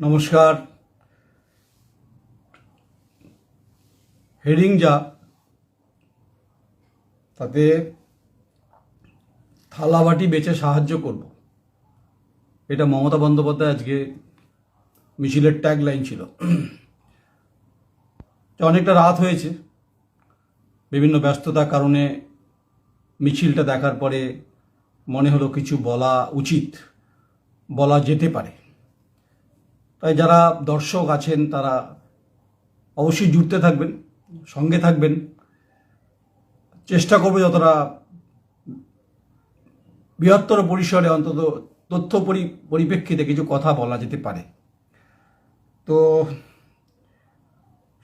নমস্কার। হেডিং যা, তাতে থালাবাটি বেচে সাহায্য করব। এটা মমতা বন্দ্যোপাধ্যায় আজকে মিছিলের ট্যাগ লাইন ছিল অনেকটা রাত হয়েছে। বিভিন্ন ব্যস্ততার কারণে মিছিলটা দেখার পরে মনে হলো কিছু বলা উচিত, বলা যেতে পারে। তাই যারা দর্শক আছেন, তারা অবশ্যই জুড়তে থাকবেন, সঙ্গে থাকবেন। চেষ্টা করবে যতটা বৃহত্তর পরিসরে অন্তত তথ্য পরি, পরিপ্রেক্ষিতে কিছু কথা বলা যেতে পারে। তো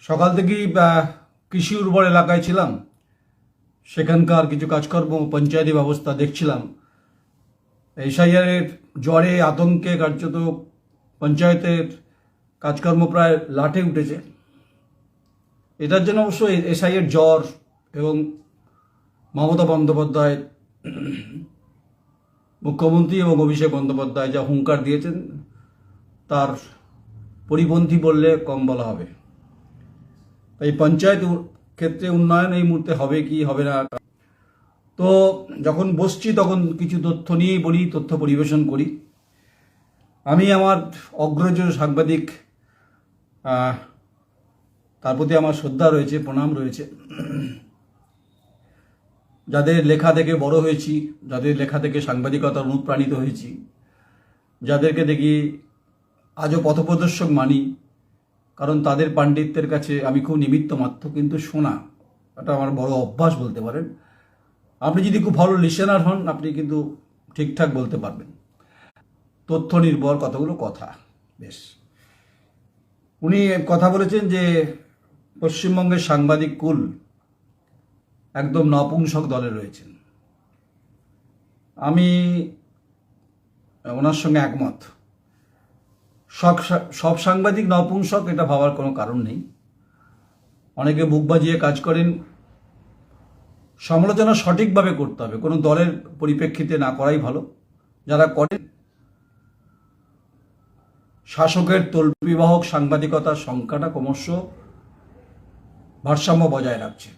সকাল থেকেই কৃষি উর্বর এলাকায় ছিলাম। সেখানকার কিছু কাজকর্ম, পঞ্চায়েতি ব্যবস্থা দেখছিলাম। এসআইআরের জ্বরে আতঙ্কে কার্যত পঞ্চায়েতের কাজকর্ম প্রায় লাটে উঠেছে। এটার জন্য অবশ্য এসআইয়ের জ্বর এবং মমতা বন্দ্যোপাধ্যায়, মুখ্যমন্ত্রী এবং অভিষেক বন্দ্যোপাধ্যায় যা হুঙ্কার দিয়েছেন, তার পরিপন্থী বললে কম বলা হবে। তাই পঞ্চায়েত ক্ষেত্রে উন্নয়ন এই মুহূর্তে হবে কি হবে না? তো যখন বসছি তখন কিছু তথ্য নিয়েই বলি, তথ্য পরিবেশন করি। আমি আমার অগ্রজ সাংবাদিক তার প্রতি আমার শ্রদ্ধা রয়েছে, প্রণাম রয়েছে। যাদের লেখা থেকে বড় হয়েছি, যাদের লেখা থেকে সাংবাদিকতার অনুপ্রাণিত হয়েছি, যাদেরকে দেখি আজও পথপ্রদর্শক মানি, কারণ তাদের পাণ্ডিত্যের কাছে আমি খুব নিমিত্ত মাত্র, কিন্তু শোনা, এটা আমার বড় অভ্যাস বলতে পারেন। আপনি যদি খুব ভালো লিসেনার হন, আপনি কিন্তু ঠিকঠাক বলতে পারবেন। তথ্য নির্ভর কতগুলো কথা, বেশ। উনি কথা বলেছেন যে পশ্চিমবঙ্গের সাংবাদিক কুল একদম নপুংসক দলে রয়েছেন। আমি ওনার সঙ্গে একমত। সব সব সাংবাদিক নপুংসক, এটা ভাবার কোনো কারণ নেই। অনেকে বুক বাজিয়ে কাজ করেন। সমালোচনা সঠিকভাবে করতে হবে। কোনো দলের পরিপ্রেক্ষিতে না করাই ভালো। যারা করেন শাসকের তল্পিবাহক সাংবাদিকতার সংখ্যাটা ক্রমশ ভারসাম্য বজায় রাখছে।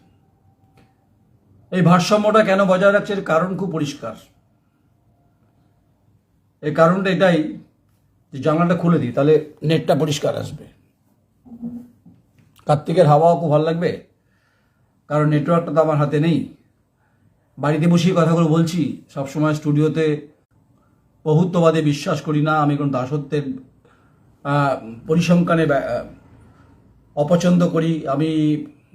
এই ভারসাম্যটা কেন বজায় রাখছে? এর কারণ খুব পরিষ্কার। এই কারণটা এটাই যে জানলাটা খুলে দিই, তাহলে নেটটা পরিষ্কার আসবে। কার্তিকের হাওয়াও খুব ভালো লাগবে। কারণ নেটওয়ার্কটা তো আমার হাতে নেই। বাড়িতে বসেই কথাগুলো বলছি। সবসময় স্টুডিওতে বহুত্ববাদে বিশ্বাস করি না। আমি কোনো দাসত্বের পরিসংখ্যানে অপছন্দ করি। আমি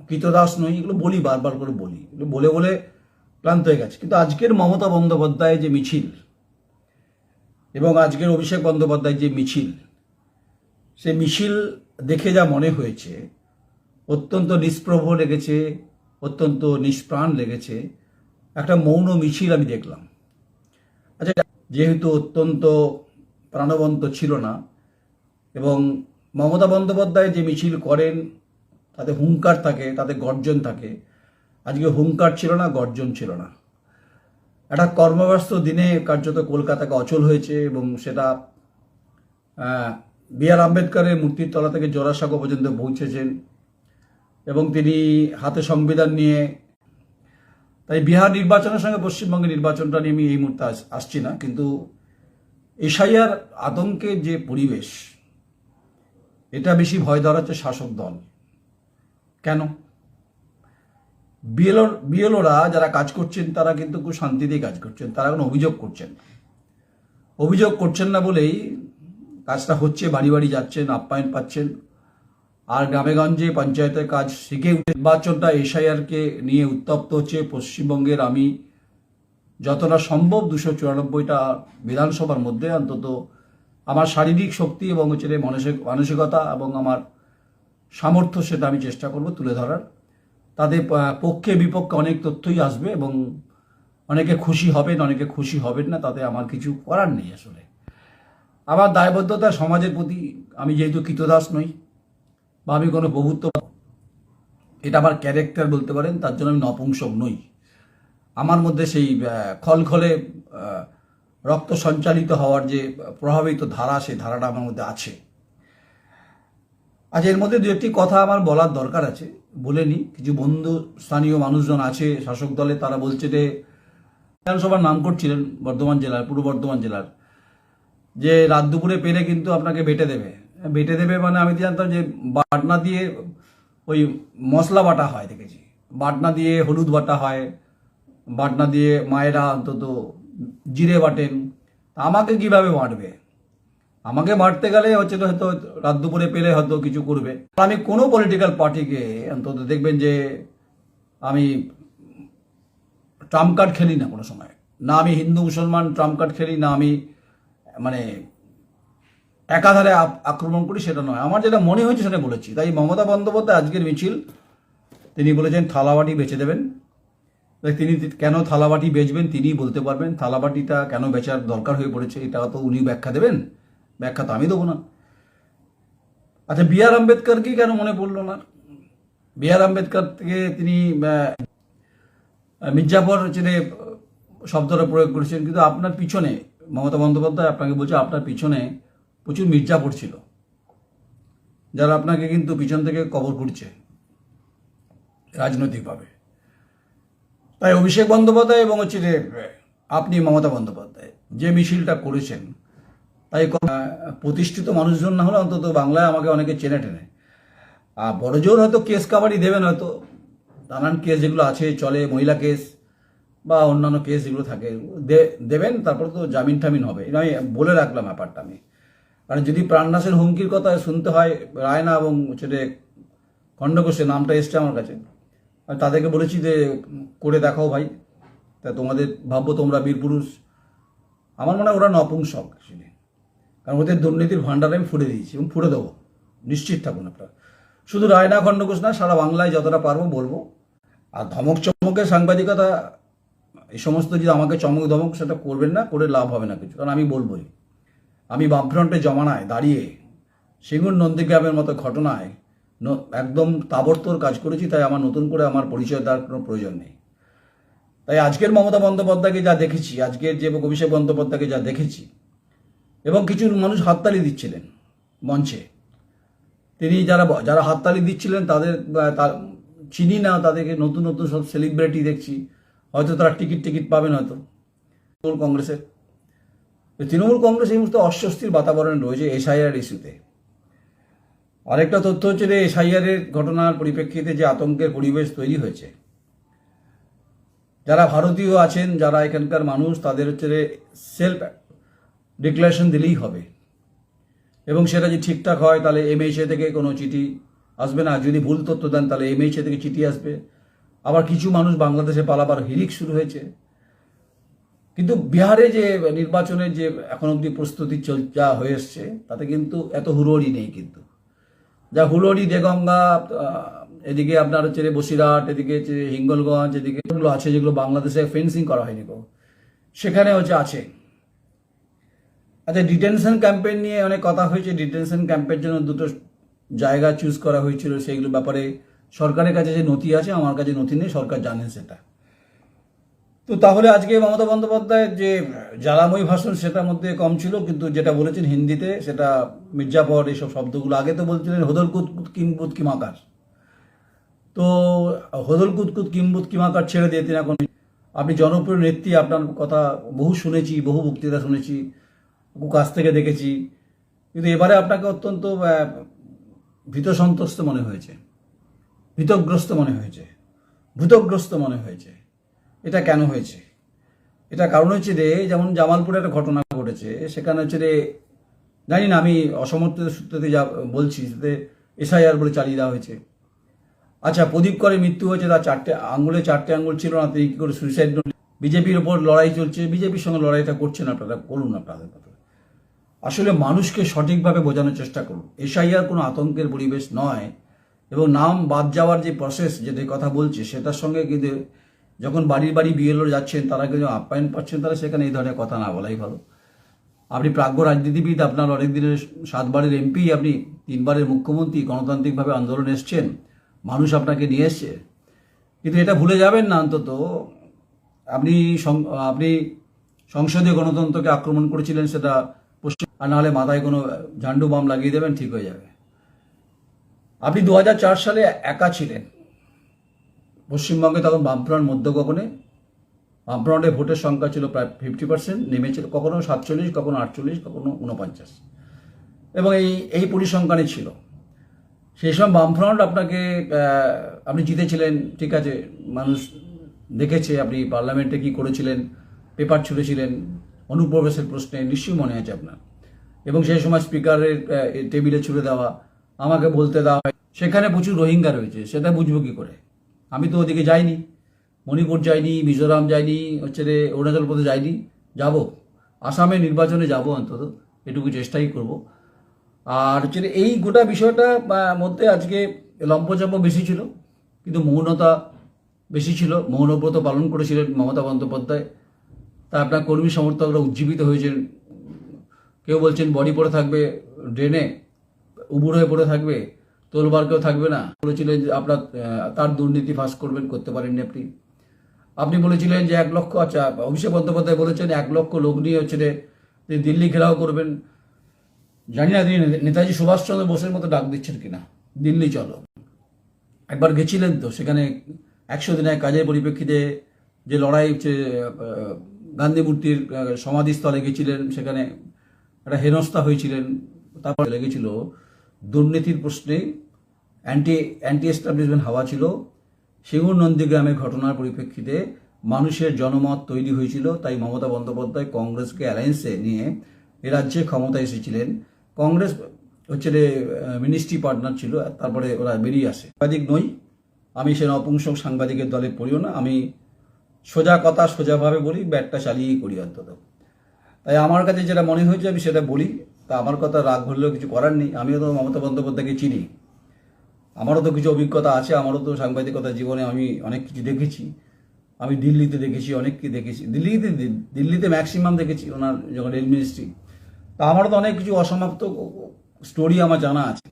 কৃতদাস নই, এগুলো বলি, বারবার করে বলি। এগুলো বলে বলে ক্লান্ত হয়ে গেছে। কিন্তু আজকের মমতা বন্দ্যোপাধ্যায় যে মিছিল এবং আজকের অভিষেক বন্দ্যোপাধ্যায় যে মিছিল, সে মিছিল দেখে যা মনে হয়েছে, অত্যন্ত নিষ্প্রভ লেগেছে, অত্যন্ত নিষ্প্রাণ লেগেছে। একটা মৌন মিছিল আমি দেখলাম। আচ্ছা যেহেতু অত্যন্ত প্রাণবন্ত ছিল না এবং মমতা বন্দ্যোপাধ্যায় যে মিছিল করেন, তাতে হুঙ্কার থাকে, তাতে গর্জন থাকে। আজকে হুঙ্কার ছিল না, গর্জন ছিল না। একটা কর্মব্যস্ত দিনে কার্যত কলকাতাকে অচল হয়েছে এবং সেটা বি আর আম্বেদকরের মূর্তির তলা থেকে জোড়াসাঁকো পর্যন্ত পৌঁছেছেন এবং তিনি হাতে সংবিধান নিয়ে, তাই বিহার নির্বাচনের সঙ্গে পশ্চিমবঙ্গের নির্বাচনটা নিয়ে আমি এই মুহূর্তে আসছি না। কিন্তু এশাইয়ার আতঙ্কের যে পরিবেশ এটা বেশি ভয় ধরাচ্ছে শাসক দল। কেন? বিএলও, বিএলওরা যারা কাজ করছেন, তারা কিন্তু খুব শান্তিতেই কাজ করছেন। তারা কোনো অভিযোগ করছেন। অভিযোগ করছেন না বলেই কাজটা হচ্ছে, বাড়ি বাড়ি যাচ্ছেন, আপ্যায়ন পাচ্ছেন। আর গ্রামেগঞ্জে পঞ্চায়েতের কাজ শিখে নির্বাচনটা এসআইআরকে নিয়ে উত্তপ্ত হচ্ছে। পশ্চিমবঙ্গের আমি যতটা সম্ভব দুশো চুরানব্বইটা বিধানসভার মধ্যে অন্তত আমার শারীরিক শক্তি এবং হচ্ছে মানসিক, মানসিকতা এবং আমার সামর্থ্য সেটা আমি চেষ্টা করব তুলে ধরার। তাদের পক্ষে বিপক্ষে অনেক তথ্যই আসবে এবং অনেকে খুশি হবেন, অনেকে খুশি হবেন না, তাতে আমার কিছু করার নেই আসলে। আমার দায়বদ্ধতা সমাজের প্রতি আমি যেহেতু কৃতদাস নই বা আমি কোনো বহুত্ব এটা আমার ক্যারেক্টার বলতে পারেন, তার জন্য আমি নপুংসক নই। আমার মধ্যে সেই খলখলে রক্ত সঞ্চালিত হওয়ার যে প্রভাবিত ধারা, সেই ধারাটা আমার মধ্যে আছে। আজ এর মধ্যে দু একটি কথা আমার বলার দরকার আছে, বলে নি কিছু বন্ধু, স্থানীয় মানুষজন আছে, শাসক দলে, তারা বলছে যে, বিধানসভার নাম করছিলেন বর্ধমান জেলার, পূর্ব বর্ধমান জেলার, যে রাত দুপুরে পেলে কিন্তু আপনাকে বেটে দেবে। বেটে দেবে মানে আমি জানতাম যে বাটনা দিয়ে ওই মশলা বাটা হয়, দেখেছি। বাটনা দিয়ে হলুদ বাটা হয়, বাটনা দিয়ে মায়েরা অন্তত জিরে বাটেন আমাকে কীভাবে বাটবে আমাকে বাড়তে গেলে হচ্ছে তো হয়তো রাত দুপুরে পেলে হয়তো কিছু করবে। আমি কোনো পলিটিক্যাল পার্টিকে অন্তত দেখবেন যে আমি ট্রাম্প কার্ড খেলি না কোনো সময়। না আমি হিন্দু, মুসলমান ট্রাম্প কার্ড খেলি, না আমি মানে একাধারে আক্রমণ করি সেটা নয়। আমার যেটা মনে হয়েছে সেটা বলেছি। তাই মমতা বন্দ্যোপাধ্যায় আজকের মিছিল, তিনি বলেছেন থালাবাটি বেচে দেবেন। তিনি কেন থালাবাটি বেচবেন তিনিই বলতে পারবেন, থালাবাটিটা কেন বেচার দরকার হয়ে পড়েছে এটা তো উনি ব্যাখ্যা দেবেন, ব্যাখ্যা তো আমি দেবো না। আচ্ছা বি আর আম্বেদকর কি কেন মনে পড়ল না? বি আর আম্বেদকর থেকে তিনি মির্জাফর চেনে শব্দটা প্রয়োগ করেছেন, কিন্তু আপনার পিছনে, মমতা বন্দ্যোপাধ্যায় আপনাকে বলছে আপনার পিছনে প্রচুর মির্জাফর ছিল, যারা আপনাকে কিন্তু পিছন থেকে কবর করছে রাজনৈতিকভাবে। তাই অভিষেক বন্দ্যোপাধ্যায় এবং হচ্ছে যে আপনি মমতা বন্দ্যোপাধ্যায় যে মিছিলটা করেছেন তাই প্রতিষ্ঠিত মানুষজন না হলে অন্তত বাংলায় আমাকে অনেকে চেনে টেনে। আর বড় জোর হয়তো কেস কাবাডি দেবেন হয়তো নানান কেস যেগুলো আছে চলে মহিলা কেস বা অন্যান্য কেস যেগুলো থাকে দেবেন তারপর তো জামিন টামিন হবে। এটা আমি বলে রাখলাম ব্যাপারটা আমি। কারণ যদি প্রাণনাশের হুমকির কথা শুনতে হয় রায়না এবং হচ্ছে যে খণ্ডঘোষে নামটা এসছে আমার কাছে। তাদেরকে বলেছি যে, করে দেখাও ভাই। তা তোমাদের ভাববো তোমরা বীর পুরুষ। আমার মনে হয় ওরা নপুংসক actually। কারণ ওদের দুর্নীতির ভাণ্ডার আমি ফুড়ে দিয়েছি এবং ফুড়ে দেবো। নিশ্চিত থাকুন আপনারা। শুধু রায়না খণ্ডঘোষ না, সারা বাংলায় যতটা পারব বলব। আর ধমক চমকের সাংবাদিকতা, এই সমস্ত যদি আমাকে চমক ধমক সেটা করবেন না, করে লাভ হবে না কিছু। কারণ আমি বলবোই। আমি বামফ্রন্টে জমানায় দাঁড়িয়ে সিঙ্গুর নন্দীগ্রামের মতো ঘটনায় একদম তাবড়তোর কাজ করেছি, তাই আমার নতুন করে আমার পরিচয় দেওয়ার কোনো প্রয়োজন নেই। তাই আজকের মমতা বন্দ্যোপাধ্যায়কে যা দেখেছি, আজকের যে অভিষেক বন্দ্যোপাধ্যায়কে যা দেখেছি, এবং কিছু মানুষ হাততালি দিচ্ছিলেন মঞ্চে। তিনি যারা যারা হাততালি দিচ্ছিলেন, তাদের চিনি না, তাদেরকে নতুন নতুন সব সেলিব্রিটি দেখছি। হয়তো তারা টিকিট টিকিট পাবেন হয়তো তৃণমূল কংগ্রেসের। তৃণমূল কংগ্রেস এই মুহূর্তে অস্বস্তির বাতাবরণ রয়েছে এসআইআর ইস্যুতে। আরেকটা তথ্য হচ্ছে যে এসআইআরের ঘটনার পরিপ্রেক্ষিতে যে আতঙ্কের পরিবেশ তৈরি হয়েছে। যারা ভারতীয় আছেন, যারা এখানকার মানুষ, তাদের হচ্ছে সেলফ ডিক্লারেশন দিলেই হবে। এবং সেটা যদি ঠিকঠাক হয়, তাহলে এমএইচএ থেকে কোনো চিঠি আসবে না। যদি ভুল তথ্য দেন, তাহলে এমএইচএ থেকে চিঠি আসবে। আবার কিছু মানুষ বাংলাদেশে পালাবার হিরিক শুরু হয়েছে। কিন্তু বিহারে যে নির্বাচনের যে এখন অবধি প্রস্তুতি চল, যা হয়ে এসছে, তাতে কিন্তু এত হুড়োড়ি নেই কিন্তু। যা হুড়োড়ি দেগঙ্গা এদিকে আপনার হচ্ছে বসিরহাট, এদিকে হিঙ্গলগঞ্জ, এদিকে যেগুলো আছে যেগুলো বাংলাদেশে ফেন্সিং করা হয়নি গো। সেখানে হচ্ছে আছে। আচ্ছা ডিটেনশন ক্যাম্পেইন নিয়ে অনেক কথা হয়েছে। ডিটেনশন ক্যাম্পের জন্য দুটো জায়গা চুজ করা হয়েছিল। সেইগুলো ব্যাপারে সরকারের কাছে যে নথি আছে, আমার কাছে নথি নেই, সরকার জানেন সেটা। তো তাহলে আজকে মমতা বন্দ্যোপাধ্যায়ের যে জ্বালাময়ী ভাষণ সেটার মধ্যে কম ছিল, কিন্তু যেটা বলেছেন হিন্দিতে, সেটা মির্জাফর এইসব শব্দগুলো আগে তো বলছিলেন হদল কুতকুত কিম্বুত কিমাকার। তো হদল কুতকুত কিম্বুত কিমাকার ছেড়ে দিয়ে তিনি এখন আপনি জনপ্রিয় নেত্রী, আপনার কথা বহু শুনেছি, বহু বক্তৃতা শুনেছি কাছ থেকে দেখেছি। কিন্তু এবারে আপনাকে অত্যন্ত ভীত সন্ত্রস্ত মনে হয়েছে, ভীতগ্রস্ত মনে হয়েছে, ভূতগ্রস্ত মনে হয়েছে। এটা কেন হয়েছে? এটা কারণ হচ্ছে রে যেমন জামালপুরে একটা ঘটনা ঘটেছে, সেখানে হচ্ছে রে জানি না, আমি অসমর্থ সূত্রতে যা বলছি তাতে এসআইআর বলে চালিয়ে দেওয়া হয়েছে। আচ্ছা প্রদীপ করে মৃত্যু হয়েছে তার চারটে আঙ্গুলে চারটে আঙ্গুল ছিল না, তিনি কী করে সুইসাইড বিজেপির ওপর লড়াই চলছে, বিজেপির সঙ্গে লড়াইটা করছেন আপনারা করুন আপনাদের কথা। আসলে মানুষকে সঠিকভাবে বোঝানোর চেষ্টা করুন। এসআইআর কোনো আতঙ্কের পরিবেশ নয়, এবং নাম বাদ যাওয়ার যে প্রসেস যেটা কথা বলছে, সেটার সঙ্গে কিন্তু যখন বাড়ির বাড়ি বিএলও যাচ্ছেন, তারা কিন্তু আপ্যায়ন পাচ্ছেন তারা সেখানে এই ধরনের কথা না বলাই ভালো। আপনি প্রাজ্ঞ রাজনীতিবিদ, আপনার অনেক দিনের সাতবারের এমপি, আপনি তিনবারের মুখ্যমন্ত্রী, গণতান্ত্রিকভাবে আন্দোলন এসছেন, মানুষ আপনাকে নিয়ে এসছে। কিন্তু এটা ভুলে যাবেন না অন্তত। আপনি আপনি সংসদীয় গণতন্ত্রকে আক্রমণ করেছিলেন, সেটা পশ্চিম আর নাহলে মাথায় কোনো ঝান্ডু বাম লাগিয়ে দেবেন, ঠিক হয়ে যাবে। আপনি দু হাজার চার সালে একা ছিলেন। পশ্চিমবঙ্গে তখন বামফ্রন্ট মধ্যগগনে বামফ্রন্টের ভোটের সংখ্যা ছিল প্রায় ফিফটি পার্সেন্ট নেমেছিল কখনো সাতচল্লিশ, কখনো আটচল্লিশ, কখনো উনপঞ্চাশ এবং এই এই পরিসংখ্যানে ছিল। সেই সময় বামফ্রন্ট আপনাকে আপনি জিতেছিলেন, ঠিক আছে, মানুষ দেখেছে, আপনি পার্লামেন্টে কি করেছিলেন, পেপার ছুড়েছিলেন, অনুপ্রবেশের প্রশ্নে, নিশ্চয়ই মনে আছে আপনার। এবং সেই সময় স্পিকারের টেবিলে ছুড়ে দেওয়া, আমাকে বলতে দেওয়া হয়, সেখানে প্রচুর রোহিঙ্গা রয়েছে, সেটা বুঝব কি করে? আমি তো ওদিকে যাইনি, মণিপুর যাইনি, মিজোরাম যাইনি, হচ্ছে রে অরুণাচল প্রদেশ যাইনি, যাব। আসামে নির্বাচনে যাব অন্তত, এটুকু চেষ্টাই করব। আর হচ্ছে এই গোটা বিষয়টা মধ্যে আজকে লম্পচাপ বেশি ছিল, কিন্তু মৌনতা বেশি ছিল। মৌনব্রত পালন করেছিলেন মমতা বন্দ্যোপাধ্যায়। তা আপনার কর্মী সমর্থকরা উজ্জীবিত হয়েছেন। কেউ বলছেন, বডি পড়ে থাকবে, ড্রেনে, উবুর হয়ে পড়ে থাকবে। তোলবার কেউ থাকবে না। বলেছিলেন যে আপনার তার দুর্নীতি ফাঁস করবেন, করতে পারেননি আপনি। আপনি বলেছিলেন যে এক লক্ষ আচ্ছা অভিষেক বন্দ্যোপাধ্যায় বলেছেন এক লক্ষ লোক নিয়ে হচ্ছে তিনি দিল্লি ঘেরাও করবেন। জানি না তিনি নেতাজি সুভাষচন্দ্র বোসের মতো ডাক দিচ্ছেন কিনা। দিল্লি চলো। একবার গেছিলেন তো, সেখানে একশো দিনের কাজের পরিপ্রেক্ষিতে যে লড়াই হচ্ছে গান্ধী মূর্তির সমাধিস্থলে গেছিলেন, সেখানে একটা হেনস্থা হয়েছিলেন। তারপর লেগেছিল দুর্নীতির প্রশ্নে অ্যান্টি অ্যান্টি এস্টাবলিশমেন্ট হাওয়া ছিল। সেগুন নন্দীগ্রামের ঘটনার পরিপ্রেক্ষিতে মানুষের জনমত তৈরি হয়েছিল, তাই মমতা বন্দ্যোপাধ্যায় কংগ্রেসকে অ্যালায়েন্সে নিয়ে এ রাজ্যে ক্ষমতায় এসেছিলেন। কংগ্রেস হচ্ছে রে মিনিস্ট্রি পার্টনার ছিল, তারপরে ওরা বেরিয়ে আসে। সাংবাদিক নই, আমি সে নপুংসক সাংবাদিকের দলে পড়িও না, আমি সোজা কথা সোজাভাবে বলি, ব্যাটটা চালিয়েই করি অন্তত। তাই আমার কাছে যেটা মনে হয়েছে, আমি সেটা বলি। তা আমার কথা রাগ হলেও কিছু করার নেই। আমিও তো মমতা বন্দ্যোপাধ্যায়কে চিনি। আমারও তো কিছু অভিজ্ঞতা আছে, আমারও তো সাংবাদিকতা জীবনে আমি অনেক কিছু দেখেছি। আমি দিল্লিতে দেখেছি, অনেক কি দেখেছি। দিল্লিতে দিল্লিতে ম্যাক্সিমাম দেখেছি ওনার যখন রেল মিনিস্ট্রি তা আমারও তো অনেক কিছু অসমাপ্ত স্টোরি আমার জানা আছে।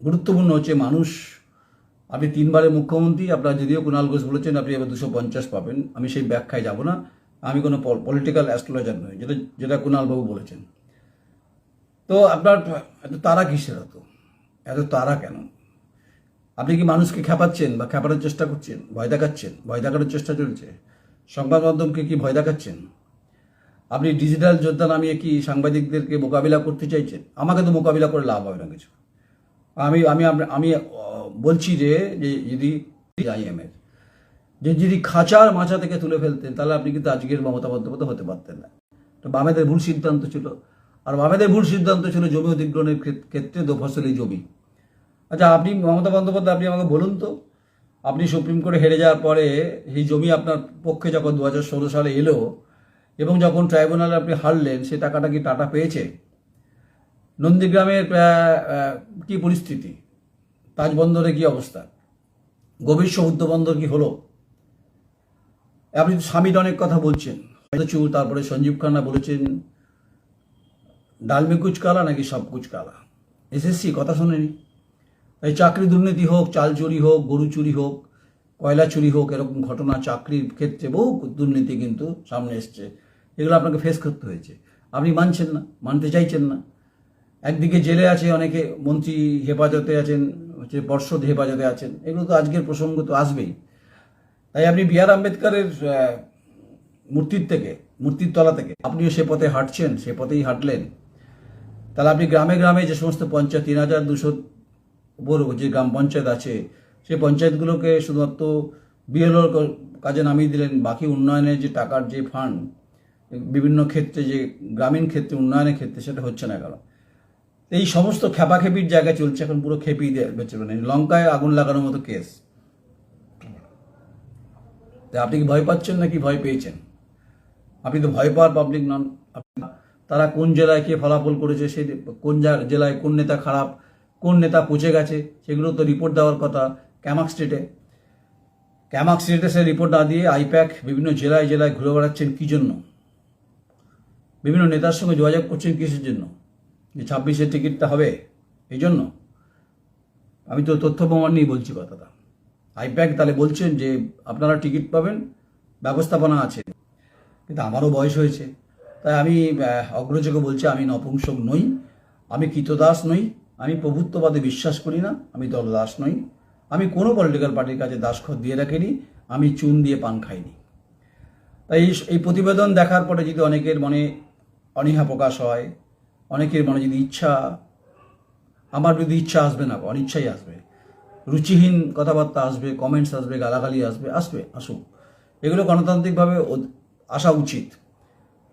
গুরুত্বপূর্ণ হচ্ছে মানুষ, আপনি তিনবারের মুখ্যমন্ত্রী, আপনার যদিও কুণাল ঘোষ বলেছেন আপনি এবার দুশো পঞ্চাশ পাবেন। আমি সেই ব্যাখ্যায় যাব না। আমি কোনো পলিটিক্যাল অ্যাস্ট্রোলজার নই, যেটা যেটা কুণালবাবু বলেছেন। তো আপনার, এত তারা কিসের এত? এত তারা কেন? আপনি কি মানুষকে খেপাচ্ছেন বা খেপানোর চেষ্টা করছেন? ভয় দেখাচ্ছেন? ভয় দেখানোর চেষ্টা চলছে? সংবাদ মাধ্যমকে কি ভয় দেখাচ্ছেন? আপনি ডিজিটাল যোদ্ধা নামিয়ে কি সাংবাদিকদেরকে মোকাবিলা করতে চাইছেন? আমাকে তো মোকাবিলা করে লাভ হবে না কিছু। আমি আমি আমি বলছি যে যদি আইএমের যে যদি খাঁচার মাচা থেকে তুলে ফেলতেন, তাহলে আপনি কিন্তু আজকের মমতা বন্দ্যোপাধ্যায় হতে পারতেন না। তো বামেদের ভুল সিদ্ধান্ত ছিল। আর বামেদের ভুল সিদ্ধান্ত ছিল জমি অধিগ্রহণের ক্ষেত- ক্ষেত্রে দোফসলি জমি। আচ্ছা আপনি মমতা বন্দ্যোপাধ্যায়, আপনি আমাকে বলুন তো, আপনি সুপ্রিম কোর্টে হেরে যাওয়ার পরে এই জমি আপনার পক্ষে যখন দু হাজার ষোলো সালে এলো এবং যখন ট্রাইব্যুনালে আপনি হারলেন, সে টাকাটা কি টাটা পেয়েছে? নন্দীগ্রামের কি পরিস্থিতি? তাজ বন্দরে কি অবস্থা? গভীর সমুদ্র বন্দর কি হলো? আপনি স্বামীর অনেক কথা বলছেন। তারপরে সঞ্জীব খান্না বলেছেন ডাল মে কুচ কালা নাকি সব কুচ কালা। এসএসসি, কথা শোনেনি? তাই চাকরি দুর্নীতি হোক, চাল চুরি হোক, গরু চুরি হোক, কয়লা চুরি হোক, এরকম ঘটনা চাকরির ক্ষেত্রে বহু দুর্নীতি কিন্তু সামনে এসছে। এগুলো আপনাকে ফেস করতে হয়েছে। আপনি মানছেন না, মানতে চাইছেন না। একদিকে জেলে আছে অনেকে, মন্ত্রী হেফাজতে আছেন, হচ্ছে পর্ষদ হেফাজতে আছেন। এগুলো তো আজকের প্রসঙ্গ তো আসবেই। তাই আপনি বি আর আম্বেদকরের মূর্তির থেকে, মূর্তির তলা থেকে, আপনিও সে পথে হাঁটছেন, সে পথেই হাঁটলেন। তাহলে আপনি গ্রামে গ্রামে যে সমস্ত পঞ্চায়েত, তিন হাজার দুশো উপর যে গ্রাম পঞ্চায়েত আছে, সেই পঞ্চায়েতগুলোকে শুধুমাত্র বিএলওর কাজে নামিয়ে দিলেন। বাকি উন্নয়নের যে টাকার যে ফান্ড বিভিন্ন ক্ষেত্রে যে গ্রামীণ ক্ষেত্রে, উন্নয়নের ক্ষেত্রে সেটা হচ্ছে না কেন? এই সমস্ত খেপাখেপির জায়গা চলছে এখন পুরো খেপিয়ে বেঁচে মানে লঙ্কায় আগুন লাগানোর মতো কেস তা আপনি কি ভয় পাচ্ছেন নাকি ভয় পেয়েছেন? আপনি তো ভয় পাওয়ার পাবলিক নন। তারা কোন জেলায় কে ফলাফল করেছে, সেই কোন জেলায় কোন নেতা খারাপ, কোন নেতা পচে গেছে, সেগুলো তো রিপোর্ট দেওয়ার কথা ক্যামাক স্টেটে ক্যামাক স্টেটে সে রিপোর্ট না দিয়ে আইপ্যাক বিভিন্ন জেলায় জেলায় ঘুরে বেড়াচ্ছেন কী জন্য? বিভিন্ন নেতার সঙ্গে যোগাযোগ করছেন কিসের জন্য? যে ছাব্বিশের টিকিটটা হবে, এই জন্য? আমি তো তথ্য প্রমাণ নিয়েই বলছি কথাটা। আইপ্যাক তাহলে বলছেন যে আপনারা টিকিট পাবেন, ব্যবস্থাপনা আছে। কিন্তু আমারও বয়স হয়েছে। তাই আমি অগ্রযোগে বলছি আমি নপুংসক নই, আমি কৃতদাস নই, আমি প্রভুত্ববাদে বিশ্বাস করি না, আমি দলদাস নই, আমি কোনো পলিটিক্যাল পার্টির কাছে দাসখত দিয়ে রাখিনি, আমি চুন দিয়ে পান খাইনি। তাই এই প্রতিবেদন দেখার পরে যদি অনেকের মনে অনীহা প্রকাশ হয়, অনেকের মনে যদি ইচ্ছা, আমার যদি ইচ্ছা আসবে না, অনিচ্ছাই আসবে। রুচিহীন কথাবার্তা আসবে কমেন্টস আসবে, গালাগালি আসবে আসবে, আসুক। এগুলো গণতান্ত্রিকভাবে আসা উচিত।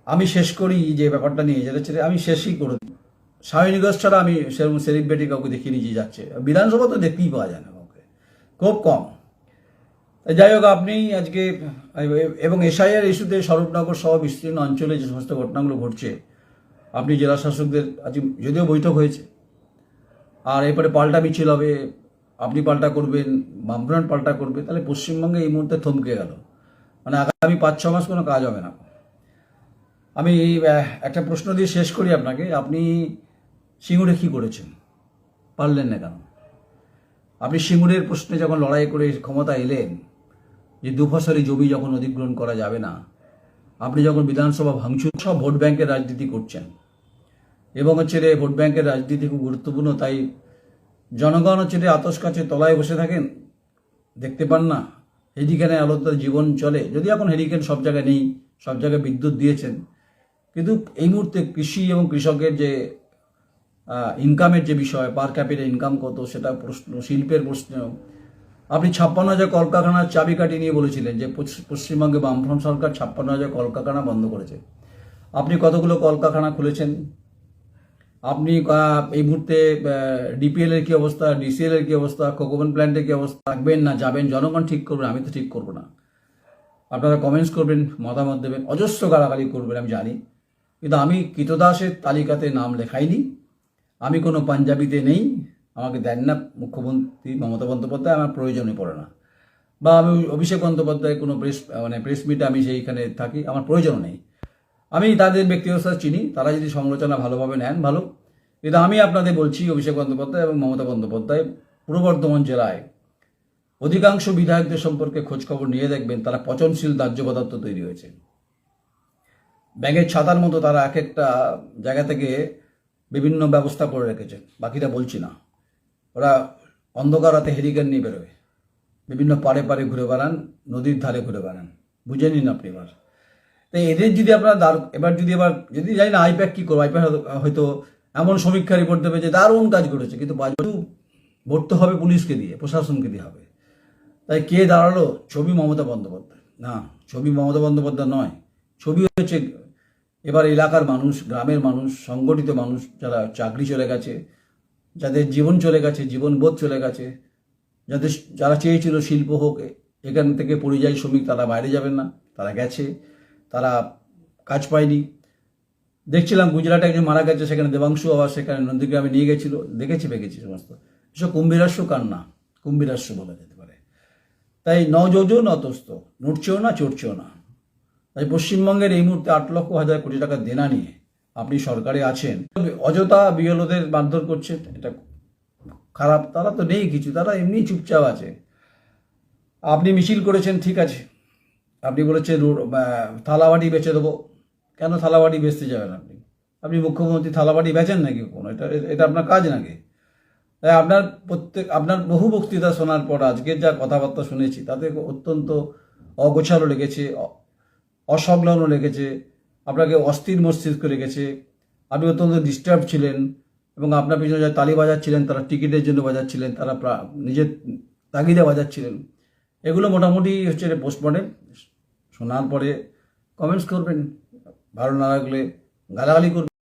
আমি শেষ করি যে ব্যাপারটা নিয়ে, যেটা ছেড়ে আমি শেষই করে দিই। স্বামী নিগোষ ছাড়া আমি সেরকম সেলিব্রিটি কাউকে দেখিনি যে যাচ্ছে। বিধানসভা তো দেখতেই পাওয়া যায় না কাউকে। খুব কম। যাই হোক, আপনি আজকে, এবং এসআইআর ইস্যুতে স্বরূপনগর সহ বিস্তীর্ণ অঞ্চলে যে সমস্ত ঘটনাগুলো ঘটছে, আপনি জেলা শাসকদের আজ যদিও বৈঠক হয়েছে, আর এরপরে পাল্টা মিছিল হবে, আপনি পাল্টা করবেন, বামফ্রন্ট পাল্টা করবে, তাহলে পশ্চিমবঙ্গে এই মুহূর্তে থমকে গেল। মানে আগামী পাঁচ ছ মাস কোনো কাজ হবে না। আমি একটা প্রশ্ন দিয়ে শেষ করি আপনাকে। আপনি সিঙ্গুরে কী করেছেন? পারলেন না কেন? আপনি সিঙ্গুরের প্রশ্নে যখন লড়াই করে ক্ষমতা এলেন, যে দু দুফসলি জমি যখন অধিগ্রহণ করা যাবে না, আপনি যখন বিধানসভা ভাঙচুর, সব ভোট ব্যাংকের রাজনীতি করছেন। এবং হচ্ছে রে ভোট ব্যাংকের রাজনীতি খুব গুরুত্বপূর্ণ, তাই জনগণ হচ্ছে রে আতস কাছে তলায় বসে থাকেন, দেখতে পান না। হেরিকেনের আলোতে জীবন চলে। যদি এখন হেরিকেন সব জায়গায় নেই, সব জায়গায় বিদ্যুৎ দিয়েছেন কিন্তু এই মুহূর্তে কৃষি এবং কৃষকের যে ইনকামের যে বিষয় পার ক্যাপিটাল ইনকাম কত, সেটা প্রশ্ন, শিল্পের প্রশ্ন। আপনি ছাপ্পান্ন হাজার কলকারখানার চাবিকাঠি নিয়ে বলেছিলেন যে পশ্চিমবঙ্গে বামফ্রন্ট সরকার ছাপ্পান্ন হাজার কলকারখানা বন্ধ করেছে। আপনি কতগুলো কলকারখানা খুলেছেন? আপনি এই মুহূর্তে ডিপিএল এর কি অবস্থা ডিসিএল এর কি অবস্থা কোকোভেন প্ল্যান্টের কি অবস্থা, থাকবেন না যাবেন, জনগণ ঠিক করবেন আমি তো ঠিক করব না। আপনারা কমেন্টস করবেন, মতামত দেবেন, অজস্র গালাগালি করবেন, আমি জানি। কিন্তু আমি কৃতদাসের তালিকাতে নাম লেখাইনি। আমি কোনো পাঞ্জাবিতে নেই। আমাকে দেন না মুখ্যমন্ত্রী মমতা বন্দ্যোপাধ্যায়, আমার প্রয়োজনে পড়ে না। বা আমি অভিষেক বন্দ্যোপাধ্যায় কোনো প্রেস মানে প্রেস মিটে আমি সেইখানে থাকি, আমার প্রয়োজন নেই। আমি তাদের ব্যক্তিগত চিনি, তারা যদি সমালোচনা ভালোভাবে নেন, ভালো। কিন্তু আমি আপনাদের বলছি, অভিষেক বন্দ্যোপাধ্যায় এবং মমতা বন্দ্যোপাধ্যায়, পূর্ব বর্ধমান জেলায় অধিকাংশ বিধায়কদের সম্পর্কে খোঁজখবর নিয়ে দেখবেন, তারা পচনশীল দাহ্য পদার্থ তৈরি হয়েছে। ব্যাঙের ছাতার মতো তারা এক একটা জায়গা থেকে বিভিন্ন ব্যবস্থা করে রেখেছে। বাকিটা বলছি না। ওরা অন্ধকার রাতে হেরিকেন নিয়ে বেরোবে বিভিন্ন পাড়ে পাড়ে ঘুরে বেড়ান, নদীর ধারে ঘুরে বেড়ান। বুঝে নিন আপনি এবার। তাই এদের যদি আপনারা দার এবার যদি এবার যদি জানি না আইপ্যাক কী করব আইপ্যাক হয়তো এমন সমীক্ষা রিপোর্ট দেবে যে দারুণ কাজ করেছে, কিন্তু বাজু ভরতে হবে পুলিশকে দিয়ে, প্রশাসনকে দিয়ে হবে। তাই কে দাঁড়াল? ছবি মমতা বন্দ্যোপাধ্যায়। না, ছবি মমতা বন্দ্যোপাধ্যায় নয়। ছবি হচ্ছে এবার এলাকার মানুষ, গ্রামের মানুষ, সংগঠিত মানুষ যারা চাকরি চলে গেছে, যাদের জীবন চলে গেছে, জীবনবোধ চলে গেছে, যাদের যারা চেয়েছিল শিল্প হোক, এখান থেকে পরিযায়ী শ্রমিক তারা বাইরে যাবেন না, তারা গেছে, তারা কাজ পায়নি। দেখছিলাম গুজরাটে একজন মারা গেছে, সেখানে দেবাংশু আবার সেখানে নন্দীগ্রামে নিয়ে গেছিল, দেখেছি পেকেছি সমস্ত। এসব কুম্ভীরাস্য কান্না কুম্ভীরাস্য বলা যেতে পারে। তাই ন যোজন অতস্ত, নড়ছেও না, চড়ছেও না। তাই পশ্চিমবঙ্গের এই মুহূর্তে আট লক্ষ হাজার কোটি টাকা দেনা নিয়ে আপনি সরকারে আছেন। অযথা বিএলওদের মারধর করছেন এটা খারাপ। তারা তো নেই কিছু তারা এমনি চুপচাপ আছে। আপনি মিছিল করেছেন ঠিক আছে। আপনি বলেছেন রো- আহ, থালাবাটি বেচে দেবো। কেন থালাবাটি বেচতে যাবেন আপনি? আপনি মুখ্যমন্ত্রী থালাবাটি বেচেন নাকি কোনো এটা এটা আপনার কাজ নাকি? তাই আপনার প্রত্যেক আপনার বহু বক্তৃতা শোনার পর আজকের যা কথাবার্তা শুনেছি তাতে অত্যন্ত অগোছালো লেগেছে। অসংলগ্ন রেখেছে আপনাকে অস্থির মস্তিষ্ক রেখেছে, আপনি অত্যন্ত ডিস্টার্ব ছিলেন এবং আপনার পিছনে যারা তালি বাজাচ্ছিলেন, তারা টিকিটের জন্য বাজাচ্ছিলেন, তারা নিজের তাগিদে বাজাচ্ছিলেন। এগুলো মোটামুটি হচ্ছে পোস্টমর্টেম শোনার পরে কমেন্টস করবেন, ভালো না লাগলে গালাগালি করবেন।